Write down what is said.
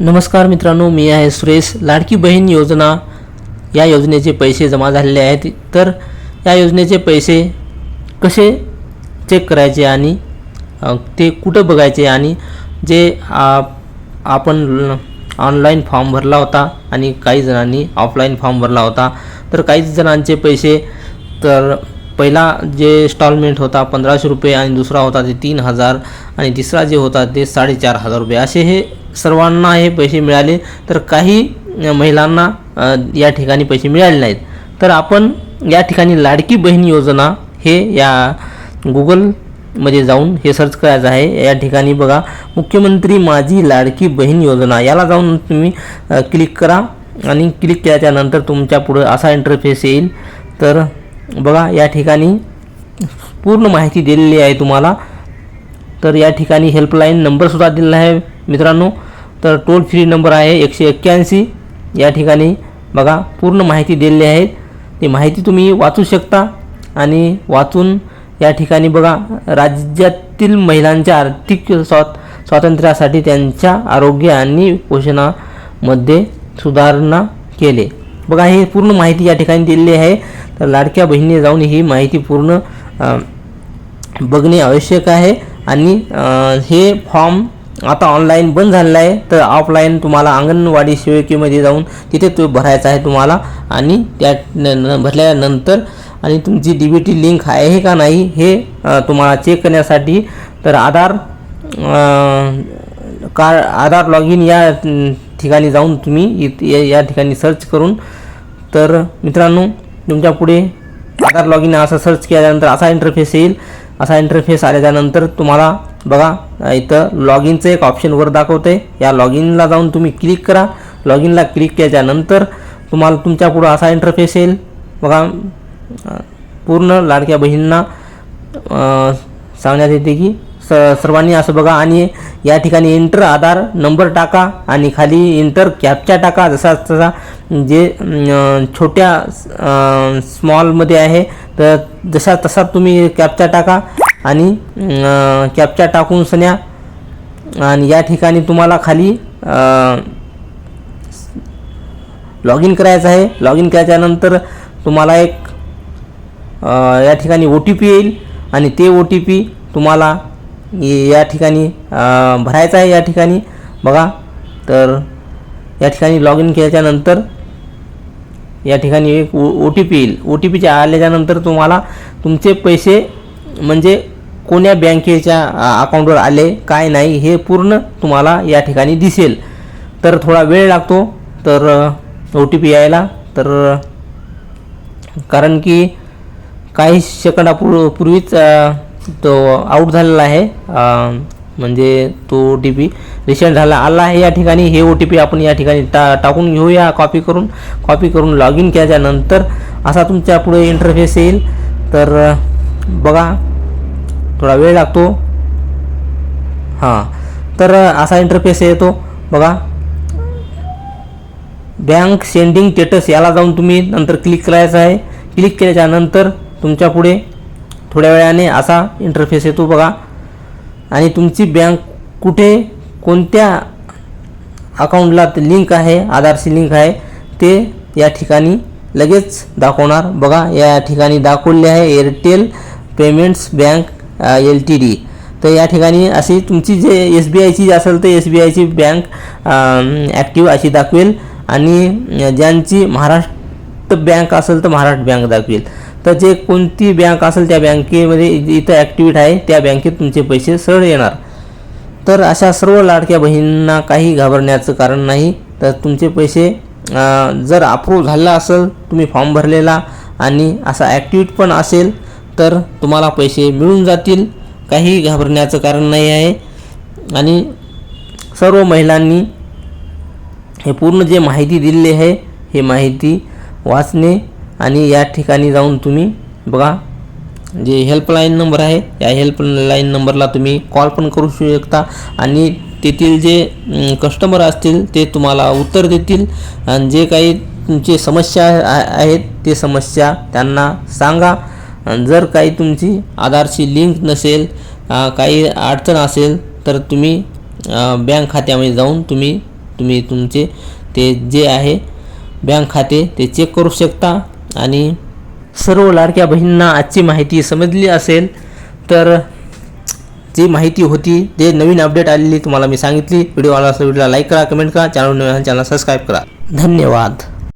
नमस्कार मित्रांनो मी आहे सुरेश. लाडकी बहीण योजना. या योजनेचे पैसे जमा झालेले आहेत. तर या योजनेचे पैसे कसे चेक करायचे आणि ते कुठं बघायचे आणि जे आ, आपण ऑनलाईन फॉर्म भरला होता आणि काही जणांनी ऑफलाईन फॉर्म भरला होता. तर काही जणांचे पैसे तर पहिला जे इन्स्टॉलमेंट होता पंधराशे रुपये आणि दुसरा होता ते तीन हजार आणि तिसरा जे होता ते साडेचार हजार रुपये. असे हे सर्वांना हे पैसे मिळाले तर काही महिलांना या ठिकाणी पैसे मिळाले नाहीत. तर आपण या ठिकाणी लाडकी बहीण योजना हे या गुगलमध्ये जाऊन हे सर्च करायचं आहे. या ठिकाणी बघा मुख्यमंत्री माझी लाडकी बहीण योजना. याला जाऊन तुम्ही क्लिक करा आणि क्लिक केल्याच्यानंतर तुमच्या पुढं असा इंटरफेस येईल. तर बघा या ठिकाणी पूर्ण माहिती दिलेली आहे तुम्हाला. तर या ठिकाणी हेल्पलाईन नंबरसुद्धा दिलेला आहे मित्रांनो. तर टोल फ्री नंबर आहे एकशे एक्क्याऐंशी. या ठिकाणी बघा पूर्ण माहिती दिलेली आहे. ती माहिती तुम्ही वाचू शकता आणि वाचून या ठिकाणी बघा राज्यातील महिलांच्या आर्थिक स्वात स्वातंत्र्यासाठी त्यांच्या आरोग्य आणि पोषणामध्ये सुधारणा केले. बघा हे पूर्ण माहिती या ठिकाणी दिलेली आहे. तर लाडक्या बहिणीने जाऊन ही माहिती पूर्ण बघणे आवश्यक आहे. आणि हे फॉर्म आता ऑनलाईन बंद झालेला आहे. तर ऑफलाईन तुम्हाला अंगणवाडी सेविकेमध्ये जाऊन तिथे तो भरायचा आहे तुम्हाला. आणि त्या न- भरल्यानंतर आणि तुमची डी बी टी लिंक आहे का नाही हे तुम्हाला चेक करण्यासाठी. तर Aadhaar card Aadhaar log in या ठिकाणी जाऊन तुम्ही या- या ठिकाणी सर्च करून. तर मित्रांनो तुमच्यापुढे आधार लॉग इन असं सर्च केल्यानंतर असा इंटरफेस येईल. असा इंटरफेस आल्याच्यानंतर तुम्हाला बघा इथं लॉग इनचं एक ऑप्शन वर दाखवते या लॉग इनला जाऊन तुम्ही क्लिक करा. लॉग इनला क्लिक केल्याच्यानंतर तुम्हाला तुमच्या पुढं असा इंटरफेस येईल. बघा पूर्ण लाडक्या बहिणींना सांगण्यात येते की स सर्वांनी असं बघा आणि या ठिकाणी इंटर आधार नंबर टाका आणि खाली इंटर कॅपचा टाका. जसा तसा जे छोट्या स्मॉलमध्ये आहे तर जसा तसा तुम्ही कॅपचा टाका. आणि कॅपच्या टाकून सन्या. आणि या ठिकाणी तुम्हाला खाली लॉग इन करायचं आहे. लॉग इन केल्याच्यानंतर तुम्हाला एक या ठिकाणी ओ टी पी येईल. आणि ते ओ टी पी तुम्हाला या ठिकाणी भरायचं आहे या ठिकाणी. बघा तर या ठिकाणी लॉग इन केल्याच्यानंतर या ठिकाणी एक ओ ओ टी पी येईल ओ टी पीच्या आल्याच्यानंतर तुम्हाला तुमचे पैसे म्हणजे कोण्या बँकेच्या अकाउंटवर आले काय नाही हे पूर्ण तुम्हाला या ठिकाणी दिसेल. तर थोडा वेळ लागतो तर ओ टी पी यायला तर कारण की काही सेकंदापूर् पूर्वीच तो आऊट झालेला आहे म्हणजे तो ओ टी पी रिसेंट झाला आला आहे या ठिकाणी हे ओ टी पी आपण या ठिकाणी टा टाकून घेऊया कॉपी करून कॉपी करून लॉग इन केल्याच्यानंतर असा तुमच्यापुढे इंटरफेस येईल. तर बघा थोडा वेळ लागतो. हां. तर असा इंटरफेस येतो बघा. बँक सेंडिंग स्टेटस याला जाऊन तुम्ही नंतर क्लिक करायचं आहे. क्लिक केल्याच्यानंतर तुमच्यापुढे थोड्या वेळाने असा इंटरफेस येतो बघा. आणि तुमची बँक कुठे कोणत्या अकाउंटला लिंक आहे आधारशी लिंक आहे ते या ठिकाणी लगेच दाखवणार. बघा या ठिकाणी दाखवले आहे Airtel payments bank L T D तर या ठिकाणी अशी तुमची जे एस बी आयची असेल तर एस बी आयची बँक ॲक्टिव्ह अशी दाखवेल. आणि ज्यांची महाराष्ट्र बँक असेल तर महाराष्ट्र बँक दाखवेल. तर जे कोणती बँक असेल त्या बँकेमध्ये इथं ॲक्टिव्हिट आहे त्या बँकेत तुमचे पैसे सरळ येणार. तर अशा सर्व लाडक्या बहिणींना काही घाबरण्याचं कारण नाही. तर तुमचे पैसे जर अप्रूव्ह झाला असेल तुम्ही फॉर्म भरलेला आणि असा ॲक्टिव्हिट पण असेल तर तुम्हाला पैसे मिळून जातील. काही घाबरण्याचं कारण नाही आहे. आणि सर्व महिलांनी हे पूर्ण जे माहिती दिलेली आहे हे माहिती वाचणे आणि या ठिकाणी जाऊन तुम्ही बघा जे हेल्पलाईन नंबर आहे या हेल्पलाईन नंबरला तुम्ही कॉल पण करू शकता आणि तेथील जे कस्टमर असतील ते तुम्हाला उत्तर देतील. आणि जे काही तुमचे समस्या आहेत ते समस्या त्यांना सांगा. आणि जर काही तुमची आधारशी लिंक नसेल काही अडचण असेल तर तुम्ही बँक खात्यामध्ये जाऊन तुम्ही तुम्ही तुमचे ते जे आहे बँक खाते ते चेक करू शकता. आणि सर्व लाडक्या बहिणींना आजची माहिती समजली असेल तर जी माहिती होती जे नवीन अपडेट आलेली तुम्हाला मी सांगितली. व्हिडिओ आला असेल व्हिडिओला लाईक करा कमेंट करा चॅनल नवीन चॅनल सबस्क्राईब करा. धन्यवाद.